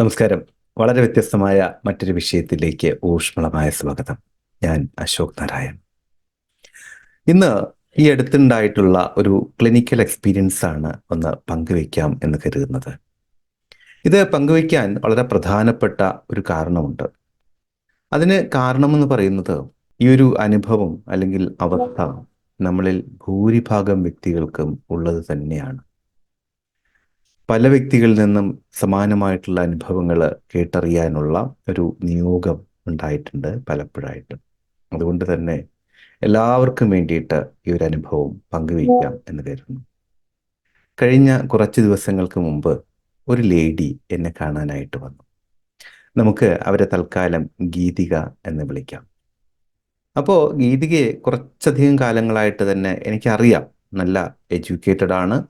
നമസ്കാരം. വളരെ വ്യത്യസ്തമായ മറ്റൊരു വിഷയത്തിലേക്ക് ഊഷ്മളമായ സ്വാഗതം. ഞാൻ അശോക് നാരായൺ. ഇന്ന് ഈ അടുത്തുണ്ടായിട്ടുള്ള ഒരു ക്ലിനിക്കൽ എക്സ്പീരിയൻസ് ആണ് ഒന്ന് പങ്കുവയ്ക്കാം എന്ന് കരുതുന്നത്. ഇത് പങ്കുവയ്ക്കാൻ വളരെ പ്രധാനപ്പെട്ട ഒരു കാരണമുണ്ട്. അതിന് കാരണമെന്ന് പറയുന്നത് ഈ ഒരു അനുഭവം അല്ലെങ്കിൽ അവസ്ഥ നമ്മളിൽ ഭൂരിഭാഗം വ്യക്തികൾക്കും ഉള്ളത് തന്നെയാണ്. പല വ്യക്തികളിൽ നിന്നും സമാനമായിട്ടുള്ള അനുഭവങ്ങൾ കേട്ടറിയാനുള്ള ഒരു നിയോഗം ഉണ്ടായിട്ടുണ്ട് പലപ്പോഴായിട്ട്. അതുകൊണ്ട് തന്നെ എല്ലാവർക്കും വേണ്ടിയിട്ട് ഈ ഒരു അനുഭവം പങ്കുവയ്ക്കാം എന്ന് കരുതുന്നു. കഴിഞ്ഞ കുറച്ച് ദിവസങ്ങൾക്ക് മുമ്പ് ഒരു ലേഡി എന്നെ കാണാനായിട്ട് വന്നു. നമുക്ക് അവരെ തൽക്കാലം ഗീതിക എന്ന് വിളിക്കാം. അപ്പോൾ ഗീതികയെ കുറച്ചധികം കാലങ്ങളായിട്ട് തന്നെ എനിക്കറിയാം. നല്ല എഡ്യൂക്കേറ്റഡ് ആണ്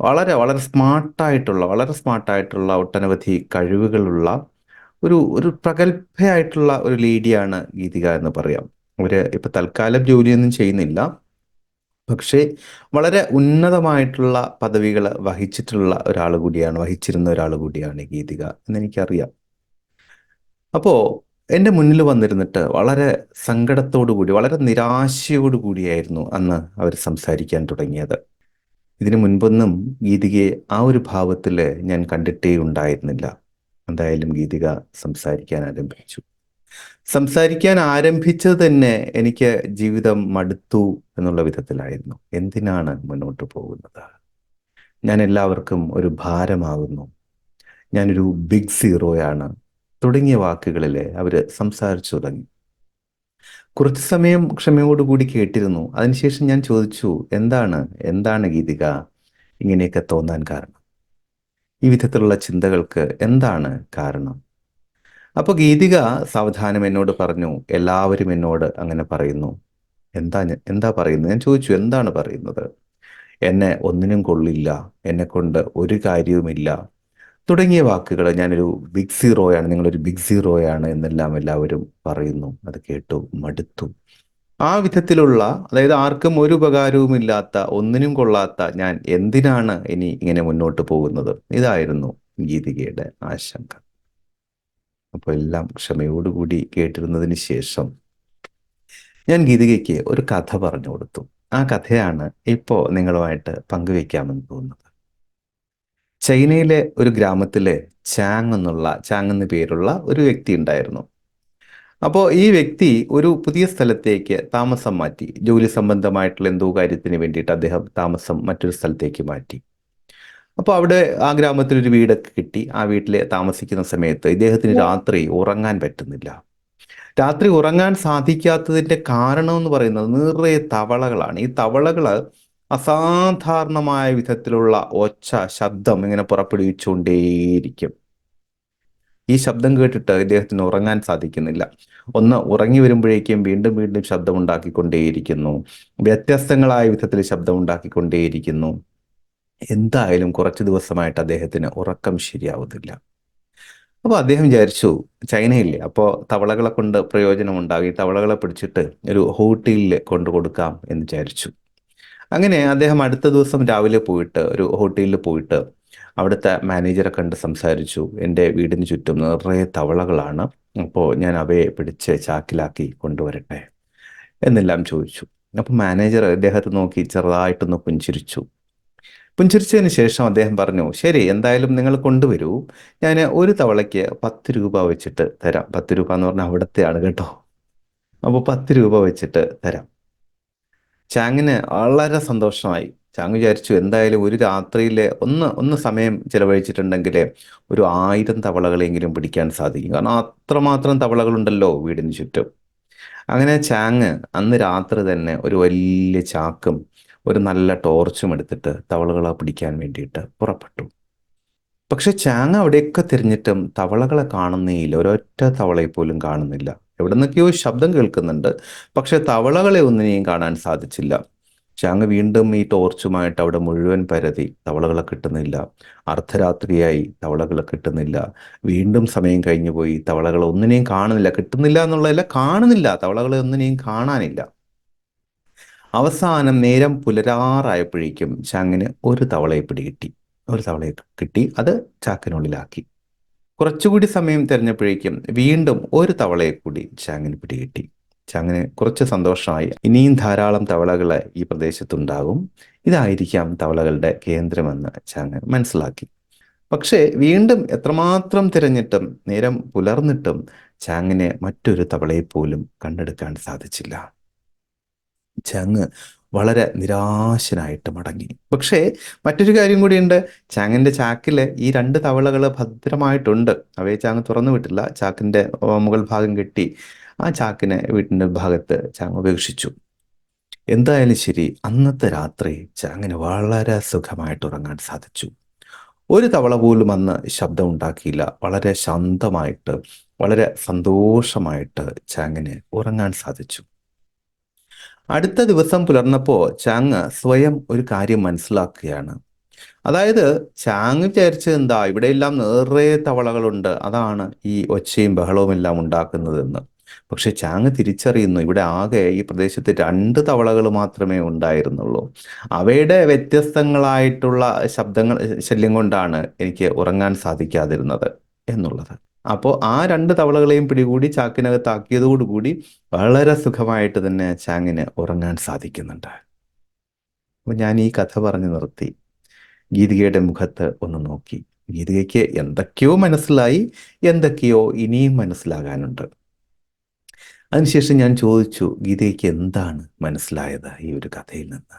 വളരെ വളരെ സ്മാർട്ടായിട്ടുള്ള വളരെ സ്മാർട്ടായിട്ടുള്ള ഒട്ടനവധി കഴിവുകളുള്ള ഒരു ഒരു പ്രഗത്ഭയായിട്ടുള്ള ഒരു ലേഡിയാണ് ഗീതിക എന്ന് പറയാം. അവർ ഇപ്പൊ തൽക്കാലം ജോലിയൊന്നും ചെയ്യുന്നില്ല. പക്ഷേ വളരെ ഉന്നതമായിട്ടുള്ള പദവികൾ വഹിച്ചിട്ടുള്ള ഒരാൾ കൂടിയാണ് വഹിച്ചിരുന്ന ഒരാൾ കൂടിയാണ് ഗീതിക എന്ന് എനിക്കറിയാം അപ്പോൾ എന്റെ മുന്നിൽ വന്നിരുന്നിട്ട് വളരെ സങ്കടത്തോടു കൂടി വളരെ നിരാശയോടു കൂടിയായിരുന്നു അന്ന് അവർ സംസാരിക്കാൻ തുടങ്ങിയത്. ഇതിനു മുൻപൊന്നും ഗീതികയെ ആ ഒരു ഭാവത്തിൽ ഞാൻ കണ്ടിട്ടേ ഉണ്ടായിരുന്നില്ല. എന്തായാലും ഗീതിക സംസാരിക്കാൻ ആരംഭിച്ചു. സംസാരിക്കാൻ ആരംഭിച്ചത് തന്നെ എനിക്ക് ജീവിതം മടുത്തു എന്നുള്ള വിധത്തിലായിരുന്നു. എന്തിനാണ് മുന്നോട്ട് പോകുന്നത്? ഞാൻ എല്ലാവർക്കും ഒരു ഭാരമാകുന്നു. ഞാനൊരു ബിഗ് സീറോയാണ്. തുടങ്ങിയ വാക്കുകളിൽ അവർ സംസാരിച്ചു തുടങ്ങി. കുറച്ച് സമയം ക്ഷമയോടുകൂടി കേട്ടിരുന്നു. അതിനുശേഷം ഞാൻ ചോദിച്ചു എന്താണ്? എന്താണ് ഗീതിക ഇങ്ങനെയൊക്കെ തോന്നാൻ കാരണം? ഈ വിധത്തിലുള്ള ചിന്തകൾക്ക് എന്താണ് കാരണം? അപ്പോൾ ഗീതിക സാവധാനം എന്നോട് പറഞ്ഞു എല്ലാവരും എന്നോട് അങ്ങനെ പറയുന്നു. എന്താ എന്താ പറയുന്നത്? ഞാൻ ചോദിച്ചു എന്താണ് പറയുന്നത്? എന്നെ ഒന്നിനും കൊള്ളില്ല. എന്നെ കൊണ്ട് ഒരു കാര്യവുമില്ല. തുടങ്ങിയ വാക്കുകൾ ഞാനൊരു ബിഗ് സീറോയാണ് നിങ്ങളൊരു ബിഗ് സീറോയാണ് എന്നെല്ലാം എല്ലാവരും പറയുന്നു അത് കേട്ടു മടുത്തു. ആ വിധത്തിലുള്ള അതായത് ആർക്കും ഒരു ഉപകാരവും ഇല്ലാത്ത ഒന്നിനും കൊള്ളാത്ത ഞാൻ എന്തിനാണ് ഇനി ഇങ്ങനെ മുന്നോട്ട് പോകുന്നത്? ഇതായിരുന്നു ഗീതികയുടെ ആശങ്ക. അപ്പോൾ എല്ലാം ക്ഷമയോടുകൂടി കേട്ടിരുന്നതിന് ശേഷം ഞാൻ ഗീതികയ്ക്ക് ഒരു കഥ പറഞ്ഞു കൊടുത്തു. ആ കഥയാണ് ഇപ്പോൾ നിങ്ങളുമായിട്ട് പങ്കുവെക്കാമെന്ന് തോന്നുന്നത്. ചൈനയിലെ ഒരു ഗ്രാമത്തിലെ ചാങ് എന്നുള്ള ചാങ് എന്ന പേരുള്ള ഒരു വ്യക്തി ഉണ്ടായിരുന്നു. അപ്പോൾ ഈ വ്യക്തി ഒരു പുതിയ സ്ഥലത്തേക്ക് താമസം മാറ്റി ജോലി സംബന്ധമായിട്ടുള്ള എന്തോ കാര്യത്തിന് വേണ്ടിയിട്ട് അദ്ദേഹം താമസം മറ്റൊരു സ്ഥലത്തേക്ക് മാറ്റി. അപ്പോൾ അവിടെ ആ ഗ്രാമത്തിൽ ഒരു വീടൊക്കെ കിട്ടി. ആ വീട്ടിൽ താമസിക്കുന്ന സമയത്ത് ഇദ്ദേഹത്തിന് രാത്രി ഉറങ്ങാൻ പറ്റുന്നില്ല. രാത്രി ഉറങ്ങാൻ സാധിക്കാത്തതിന്റെ കാരണം എന്ന് പറയുന്നത് നിറയെ തവളകളാണ്. ഈ തവളകൾ അസാധാരണമായ വിധത്തിലുള്ള ഒച്ച ശബ്ദം ഇങ്ങനെ പുറപ്പെടുവിച്ചുകൊണ്ടേയിരിക്കും. ഈ ശബ്ദം കേട്ടിട്ട് ഇദ്ദേഹത്തിന് ഉറങ്ങാൻ സാധിക്കുന്നില്ല. ഒന്ന് ഉറങ്ങി വരുമ്പോഴേക്കും വീണ്ടും വീണ്ടും ശബ്ദം ഉണ്ടാക്കിക്കൊണ്ടേയിരിക്കുന്നു വ്യത്യസ്തങ്ങളായ വിധത്തിൽ ശബ്ദം ഉണ്ടാക്കിക്കൊണ്ടേയിരിക്കുന്നു എന്തായാലും കുറച്ച് ദിവസമായിട്ട് അദ്ദേഹത്തിന് ഉറക്കം ശരിയാവുന്നില്ല. അപ്പോൾ അദ്ദേഹം വിചാരിച്ചു ചൈനയില്ലേ അപ്പോൾ തവളകളെ കൊണ്ട് പ്രയോജനം ഉണ്ടാകും ഈ തവളകളെ പിടിച്ചിട്ട് ഒരു ഹോട്ടലിൽ കൊണ്ടു കൊടുക്കാം എന്ന് വിചാരിച്ചു. അങ്ങനെ അദ്ദേഹം അടുത്ത ദിവസം രാവിലെ പോയിട്ട് ഒരു ഹോട്ടലിൽ പോയിട്ട് അവിടുത്തെ മാനേജറെ കണ്ട് സംസാരിച്ചു. എന്റെ വീടിന് ചുറ്റും നിറയെ തവളകളാണ്. അപ്പോൾ ഞാൻ അവയെ പിടിച്ച് ചാക്കിലാക്കി കൊണ്ടുവരട്ടെ? എന്നെല്ലാം ചോദിച്ചു. അപ്പോൾ മാനേജർ അദ്ദേഹത്തെ നോക്കി ചെറുതായിട്ടൊന്ന് പുഞ്ചിരിച്ചു. പുഞ്ചിരിച്ചതിന് ശേഷം അദ്ദേഹം പറഞ്ഞു ശരി എന്തായാലും നിങ്ങൾ കൊണ്ടുവരൂ. ഞാൻ ഒരു തവളയ്ക്ക് പത്ത് രൂപ വെച്ചിട്ട് തരാം. പത്ത് രൂപ എന്ന് പറഞ്ഞാൽ അവിടത്തെയാണ് കേട്ടോ. അപ്പോൾ പത്ത് രൂപ വെച്ചിട്ട് തരാം. ചാങ്ങിന് വളരെ സന്തോഷമായി. ചാങ് വിചാരിച്ചു എന്തായാലും ഒരു രാത്രിയിൽ ഒന്ന് ഒന്ന് സമയം ചിലവഴിച്ചിട്ടുണ്ടെങ്കിൽ ഒരു ആയിരം തവളകളെങ്കിലും പിടിക്കാൻ സാധിക്കും. കാരണം അത്രമാത്രം തവളകളുണ്ടല്ലോ വീടിന് ചുറ്റും. അങ്ങനെ ചാങ് അന്ന് രാത്രി തന്നെ ഒരു വലിയ ചാക്കും ഒരു നല്ല ടോർച്ചും എടുത്തിട്ട് തവളകളെ പിടിക്കാൻ വേണ്ടിയിട്ട് പുറപ്പെട്ടു. പക്ഷെ ചാങ് അവിടെയൊക്കെ തിരിഞ്ഞിട്ടും തവളകളെ കാണുന്നേയില്ല. ഒരൊറ്റ തവളയെ പോലും കാണുന്നില്ല. എവിടെ നിന്നൊക്കെയോ ശബ്ദം കേൾക്കുന്നുണ്ട്. പക്ഷെ തവളകളെ ഒന്നിനെയും കാണാൻ സാധിച്ചില്ല. ചാങ് വീണ്ടും ഈ ടോർച്ചുമായിട്ട് അവിടെ മുഴുവൻ പരതി. തവളകളെ കിട്ടുന്നില്ല. അർദ്ധരാത്രിയായി തവളകളെ കിട്ടുന്നില്ല. വീണ്ടും സമയം കഴിഞ്ഞു പോയി. തവളകളെ ഒന്നിനെയും കാണുന്നില്ല. കിട്ടുന്നില്ല എന്നുള്ളതല്ല കാണുന്നില്ല. തവളകളെ ഒന്നിനെയും കാണാനില്ല. അവസാനം നേരം പുലരാറായപ്പോഴേക്കും ചാങ്ങിന് ഒരു തവളയെ പിടികിട്ടി. ഒരു തവളയെ കിട്ടി. അത് ചാക്കിനുള്ളിലാക്കി. കുറച്ചുകൂടി സമയം തിരഞ്ഞപ്പോഴേക്കും വീണ്ടും ഒരു തവളയെ കൂടി ചാങ്ങിന് പിടികിട്ടി. ചാങ്ങിന് കുറച്ച് സന്തോഷമായി. ഇനിയും ധാരാളം തവളകൾ ഈ പ്രദേശത്തുണ്ടാകും. ഇതായിരിക്കാം തവളകളുടെ കേന്ദ്രമെന്ന് ചാങ്ങ് മനസ്സിലാക്കി. പക്ഷേ വീണ്ടും എത്രമാത്രം തിരഞ്ഞിട്ടും നേരം പുലർന്നിട്ടും ചാങ്ങിനെ മറ്റൊരു തവളയെ പോലും കണ്ടെടുക്കാൻ സാധിച്ചില്ല. ചാങ് വളരെ നിരാശനായിട്ട് മടങ്ങി. പക്ഷേ മറ്റൊരു കാര്യം കൂടിയുണ്ട്. ചാങ്ങിന്റെ ചാക്കിൽ ഈ രണ്ട് തവളകൾ ഭദ്രമായിട്ടുണ്ട്. അവയെ ചാങ് തുറന്നു വിട്ടില്ല. ചാക്കിന്റെ മുകൾ ഭാഗം കെട്ടി ആ ചാക്കിനെ വീട്ടിന്റെ ഭാഗത്ത് ചാങ് ഉപേക്ഷിച്ചു. എന്തായാലും ശരി അന്നത്തെ രാത്രി ചാങ്ങിന് വളരെ സുഖമായിട്ട് ഉറങ്ങാൻ സാധിച്ചു. ഒരു തവള പോലും അന്ന് ശബ്ദം ഉണ്ടാക്കിയില്ല. വളരെ ശാന്തമായിട്ട് വളരെ സന്തോഷമായിട്ട് ചാങ്ങിന് ഉറങ്ങാൻ സാധിച്ചു. അടുത്ത ദിവസം പുലർന്നപ്പോൾ ചാങ് സ്വയം ഒരു കാര്യം മനസ്സിലാക്കുകയാണ്. അതായത് ചാങ് വിചാരിച്ചത് എന്താ? ഇവിടെയെല്ലാം നിറയെ തവളകളുണ്ട്. അതാണ് ഈ ഒച്ചയും ബഹളവും എല്ലാം ഉണ്ടാക്കുന്നതെന്ന്. പക്ഷെ ചാങ് തിരിച്ചറിയുന്നു ഇവിടെ ആകെ ഈ പ്രദേശത്ത് രണ്ട് തവളകൾ മാത്രമേ ഉണ്ടായിരുന്നുള്ളൂ. അവയുടെ വ്യത്യസ്തങ്ങളായിട്ടുള്ള ശബ്ദങ്ങൾ ശല്യം കൊണ്ടാണ് എനിക്ക് ഉറങ്ങാൻ സാധിക്കാതിരുന്നത് എന്നുള്ളത്. അപ്പോൾ ആ രണ്ട് തവളകളെയും പിടികൂടി ചാക്കിനകത്താക്കിയതോടുകൂടി വളരെ സുഖമായിട്ട് തന്നെ ചാങ്ങിന് ഉറങ്ങാൻ സാധിക്കുന്നുണ്ട്. അപ്പോൾ ഞാൻ ഈ കഥ പറഞ്ഞു നിർത്തി. ഗീതികയുടെ മുഖത്ത് ഒന്ന് നോക്കി. ഗീതികയ്ക്ക് എന്തൊക്കെയോ മനസ്സിലായി എന്തൊക്കെയോ ഇനിയും മനസ്സിലാകാനുണ്ട്. അതിനുശേഷം ഞാൻ ചോദിച്ചു ഗീതയ്ക്ക് എന്താണ് മനസ്സിലായത് ഈ ഒരു കഥയിൽ നിന്ന്?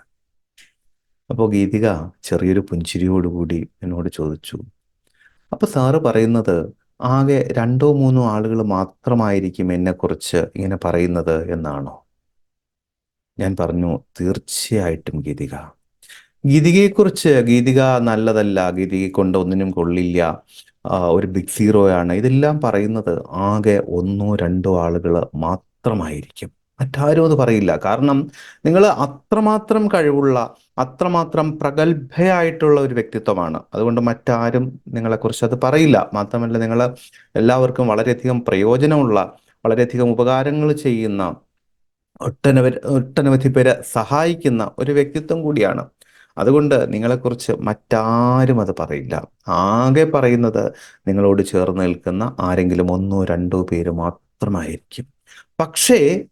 അപ്പോൾ ഗീതിക ചെറിയൊരു പുഞ്ചിരിയോടുകൂടി എന്നോട് ചോദിച്ചു. അപ്പോൾ സാറ് പറയുന്നത് ആകെ രണ്ടോ മൂന്നോ ആളുകൾ മാത്രമായിരിക്കും എന്നെക്കുറിച്ച് ഇങ്ങനെ പറയുന്നത് എന്നാണോ? ഞാൻ പറഞ്ഞു തീർച്ചയായിട്ടും ഗീതിക. ഗീതികയെക്കുറിച്ച് ഗീതിക നല്ലതല്ല ഗീതിക കൊണ്ട് ഒന്നിനും കൊള്ളില്ല ഒരു ബിഗ് സീറോയാണ് ഇതെല്ലാം പറയുന്നത് ആകെ ഒന്നോ രണ്ടോ ആളുകൾ മാത്രമായിരിക്കും. മറ്റാരും അത് പറയില്ല. കാരണം നിങ്ങൾ അത്രമാത്രം കഴിവുള്ള അത്രമാത്രം പ്രഗത്ഭയായിട്ടുള്ള ഒരു വ്യക്തിത്വമാണ്. അതുകൊണ്ട് മറ്റാരും നിങ്ങളെക്കുറിച്ച് അത് പറയില്ല. മാത്രമല്ല നിങ്ങൾ എല്ലാവർക്കും വളരെയധികം പ്രയോജനമുള്ള വളരെയധികം ഉപകാരങ്ങൾ ചെയ്യുന്ന ഒട്ടനവധി ഒട്ടനവധി പേരെ സഹായിക്കുന്ന ഒരു വ്യക്തിത്വം കൂടിയാണ്. അതുകൊണ്ട് നിങ്ങളെക്കുറിച്ച് മറ്റാരും അത് പറയില്ല. ആകെ പറയുന്നത് നിങ്ങളോട് ചേർന്ന് നിൽക്കുന്ന ആരെങ്കിലും ഒന്നോ രണ്ടോ പേര് മാത്രമായിരിക്കും. പക്ഷേ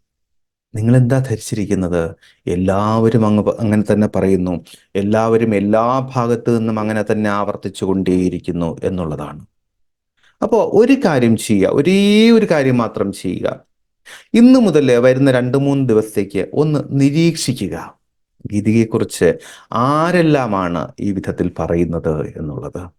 നിങ്ങൾ എന്താ ധരിച്ചിരിക്കുന്നത്? എല്ലാവരും അങ്ങ് അങ്ങനെ തന്നെ പറയുന്നു. എല്ലാവരും എല്ലാ ഭാഗത്തു നിന്നും അങ്ങനെ തന്നെ ആവർത്തിച്ചു കൊണ്ടേയിരിക്കുന്നു എന്നുള്ളതാണ്. അപ്പോൾ ഒരു കാര്യം ചെയ്യുക ഒരേ ഒരു കാര്യം മാത്രം ചെയ്യുക. ഇന്ന് മുതൽ വരുന്ന രണ്ട് മൂന്ന് ദിവസത്തേക്ക് ഒന്ന് നിരീക്ഷിക്കുക. ഗീതികയെക്കുറിച്ച് ആരെല്ലാമാണ് ഈ വിധത്തിൽ പറയുന്നത് എന്നുള്ളത്?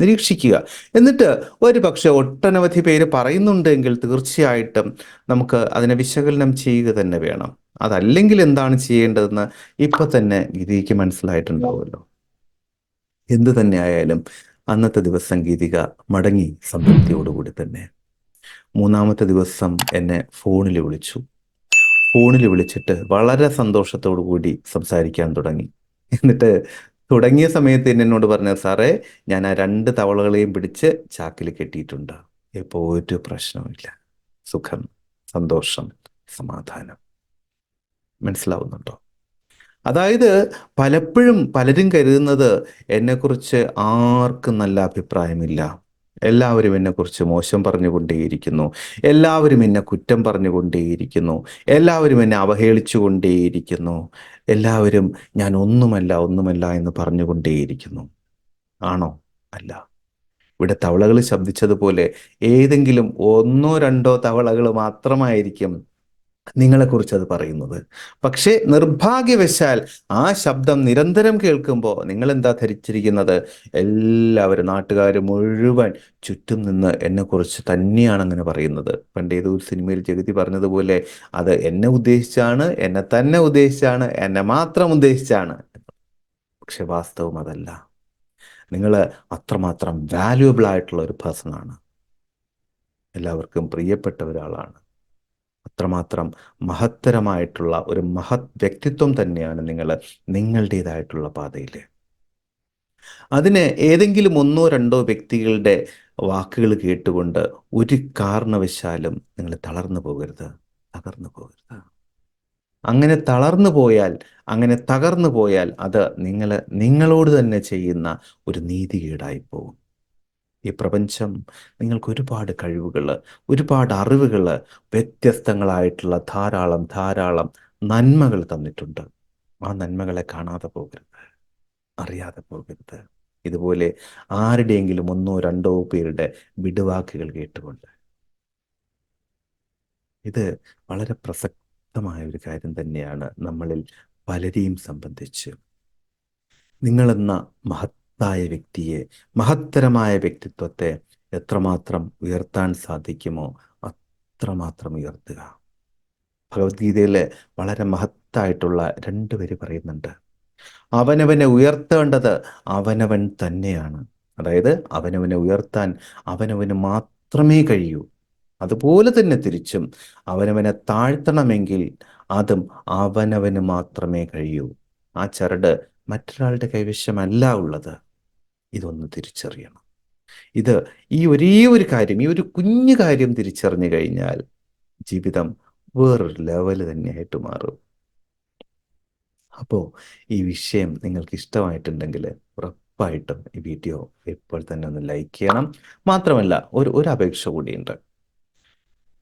നിരീക്ഷിക്കുക. എന്നിട്ട് ഒരു പക്ഷെ ഒട്ടനവധി പേര് പറയുന്നുണ്ടെങ്കിൽ തീർച്ചയായിട്ടും നമുക്ക് അതിനെ വിശകലനം ചെയ്യുക തന്നെ വേണം. അതല്ലെങ്കിൽ എന്താണ് ചെയ്യേണ്ടതെന്ന് ഇപ്പൊ തന്നെ ഗീതിക്ക് മനസ്സിലായിട്ടുണ്ടാവുമല്ലോ. എന്തു തന്നെ ആയാലും അന്നത്തെ ദിവസം ഗീതിക മടങ്ങി സംതൃപ്തിയോടുകൂടി തന്നെ. മൂന്നാമത്തെ ദിവസം എന്നെ ഫോണിൽ വിളിച്ചു. ഫോണിൽ വിളിച്ചിട്ട് വളരെ സന്തോഷത്തോടു കൂടി സംസാരിക്കാൻ തുടങ്ങി. എന്നിട്ട് തുടങ്ങിയ സമയത്ത് എന്നോട് പറഞ്ഞ സാറേ ഞാൻ ആ രണ്ട് തവളകളെയും പിടിച്ച് ചാക്കിൽ കെട്ടിയിട്ടുണ്ട്. ഇപ്പോൾ ഒരു പ്രശ്നവുമില്ല. സുഖം സന്തോഷം സമാധാനം. മനസ്സിലാവുന്നുണ്ടോ? അതായത് പലപ്പോഴും പലരും കരുതുന്നത് എന്നെക്കുറിച്ച് ആർക്കും നല്ല അഭിപ്രായമില്ല. എല്ലാവരും എന്നെക്കുറിച്ച് മോശം പറഞ്ഞുകൊണ്ടേയിരിക്കുന്നു. എല്ലാവരും എന്നെ കുറ്റം പറഞ്ഞുകൊണ്ടേയിരിക്കുന്നു. എല്ലാവരും എന്നെ അവഹേളിച്ചുകൊണ്ടേയിരിക്കുന്നു. എല്ലാവരും ഞാൻ ഒന്നുമല്ല ഒന്നുമല്ല എന്ന് പറഞ്ഞുകൊണ്ടേയിരിക്കുന്നു. ആണോ? അല്ല. ഇവിടെ തവളകൾ ശബ്ദിച്ചതുപോലെ ഏതെങ്കിലും ഒന്നോ രണ്ടോ തവളകൾ മാത്രമായിരിക്കും നിങ്ങളെക്കുറിച്ച് അത് പറയുന്നത്. പക്ഷേ നിർഭാഗ്യവശാൽ ആ ശബ്ദം നിരന്തരം കേൾക്കുമ്പോൾ നിങ്ങൾ എന്താ ധരിച്ചിരിക്കുന്നത്? എല്ലാവരും നാട്ടുകാർ മുഴുവൻ ചുറ്റും നിന്ന് എന്നെക്കുറിച്ച് തന്നെയാണ് അങ്ങനെ പറയുന്നത്. പണ്ട് ഏതോ ഒരു സിനിമയിൽ ജഗതി പറഞ്ഞതുപോലെ അത് എന്നെ ഉദ്ദേശിച്ചാണ് എന്നെ തന്നെ ഉദ്ദേശിച്ചാണ് എന്നെ മാത്രം ഉദ്ദേശിച്ചാണ്. പക്ഷെ വാസ്തവം അതല്ല. നിങ്ങൾ അത്രമാത്രം വാല്യുവബിൾ ആയിട്ടുള്ള ഒരു പേഴ്സൺ ആണ്. എല്ലാവർക്കും പ്രിയപ്പെട്ട ഒരാളാണ്. അത്രമാത്രം മഹത്തരമായിട്ടുള്ള ഒരു മഹത് വ്യക്തിത്വം തന്നെയാണ് നിങ്ങൾ നിങ്ങളുടേതായിട്ടുള്ള പാതയിൽ അതിന് ഏതെങ്കിലും ഒന്നോ രണ്ടോ വ്യക്തികളുടെ വാക്കുകൾ കേട്ടുകൊണ്ട് ഒരു കാരണവശാലും നിങ്ങൾ തളർന്നു പോകരുത്. തകർന്നു പോകരുത്. അങ്ങനെ തളർന്നു പോയാൽ അങ്ങനെ തകർന്നു പോയാൽ അത് നിങ്ങൾ നിങ്ങളോട് തന്നെ ചെയ്യുന്ന ഒരു നീതികേടായി പോകും. ഈ പ്രപഞ്ചം നിങ്ങൾക്ക് ഒരുപാട് കഴിവുകൾ ഒരുപാട് അറിവുകൾ വ്യത്യസ്തങ്ങളായിട്ടുള്ള ധാരാളം ധാരാളം നന്മകൾ തന്നിട്ടുണ്ട്. ആ നന്മകളെ കാണാതെ പോകരുത്. അറിയാതെ പോകരുത്. ഇതുപോലെ ആരുടെയെങ്കിലും ഒന്നോ രണ്ടോ പേരുടെ വിടുവാക്കുകൾ കേട്ടുകൊണ്ട്. ഇത് വളരെ പ്രസക്തമായ ഒരു കാര്യം തന്നെയാണ് നമ്മളിൽ പലരെയും സംബന്ധിച്ച്. നിങ്ങളെന്ന മഹത്തായ വ്യക്തിയെ മഹത്തരമായ വ്യക്തിത്വത്തെ എത്രമാത്രം ഉയർത്താൻ സാധിക്കുമോ അത്രമാത്രം ഉയർത്തുക. ഭഗവത്ഗീതയിലെ വളരെ മഹത്തായിട്ടുള്ള രണ്ട് പേര് പറയുന്നുണ്ട്. അവനവനെ ഉയർത്തേണ്ടത് അവനവൻ തന്നെയാണ്. അതായത് അവനവനെ ഉയർത്താൻ അവനവന് മാത്രമേ കഴിയൂ. അതുപോലെ തന്നെ തിരിച്ചും അവനവനെ താഴ്ത്തണമെങ്കിൽ അതും അവനവന് മാത്രമേ കഴിയൂ. ആ ചരട് മറ്റൊരാളുടെ കൈവശമല്ല ഉള്ളത്. ഇതൊന്ന് തിരിച്ചറിയണം. ഇത് ഈ ഒരേ ഒരു കാര്യം ഈ ഒരു കുഞ്ഞു കാര്യം തിരിച്ചറിഞ്ഞു കഴിഞ്ഞാൽ ജീവിതം വേറൊരു ലെവൽ തന്നെയായിട്ട് മാറും. അപ്പോൾ ഈ വിഷയം നിങ്ങൾക്ക് ഇഷ്ടമായിട്ടുണ്ടെങ്കിൽ ഉറപ്പായിട്ടും ഈ വീഡിയോ ഇപ്പോൾ തന്നെ ഒന്ന് ലൈക്ക് ചെയ്യണം. മാത്രമല്ല ഒരു ഒരു അപേക്ഷ കൂടിയുണ്ട്.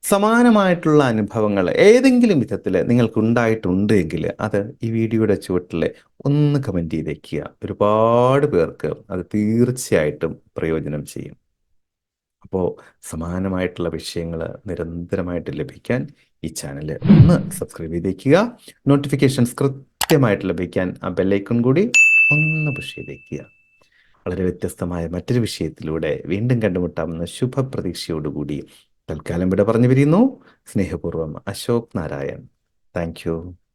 സമാനമായിട്ടുള്ള അനുഭവങ്ങൾ ഏതെങ്കിലും വിധത്തിൽ നിങ്ങൾക്ക് ഉണ്ടായിട്ടുണ്ട് എങ്കിൽ അത് ഈ വീഡിയോയുടെ ചുവട്ടിൽ ഒന്ന് കമന്റ് ചെയ്ത് വയ്ക്കുക ഒരുപാട് പേർക്ക് അത് തീർച്ചയായിട്ടും പ്രയോജനം ചെയ്യും. അപ്പോൾ സമാനമായിട്ടുള്ള വിഷയങ്ങൾ നിരന്തരമായിട്ട് ലഭിക്കാൻ ഈ ചാനൽ ഒന്ന് സബ്സ്ക്രൈബ് ചെയ്തേക്കുക. നോട്ടിഫിക്കേഷൻസ് കൃത്യമായിട്ട് ലഭിക്കാൻ ആ ബെല്ലൈക്കൺ കൂടി ഒന്ന് പുഷ് ചെയ്തേക്കുക. വളരെ വ്യത്യസ്തമായ മറ്റൊരു വിഷയത്തിലൂടെ വീണ്ടും കണ്ടുമുട്ടാമെന്ന ശുഭപ്രതീക്ഷയോടുകൂടി തൽക്കാലം ഇവിടെ പറഞ്ഞു പിരിയുന്നു സ്നേഹപൂർവം അശോക് നാരായൺ. താങ്ക്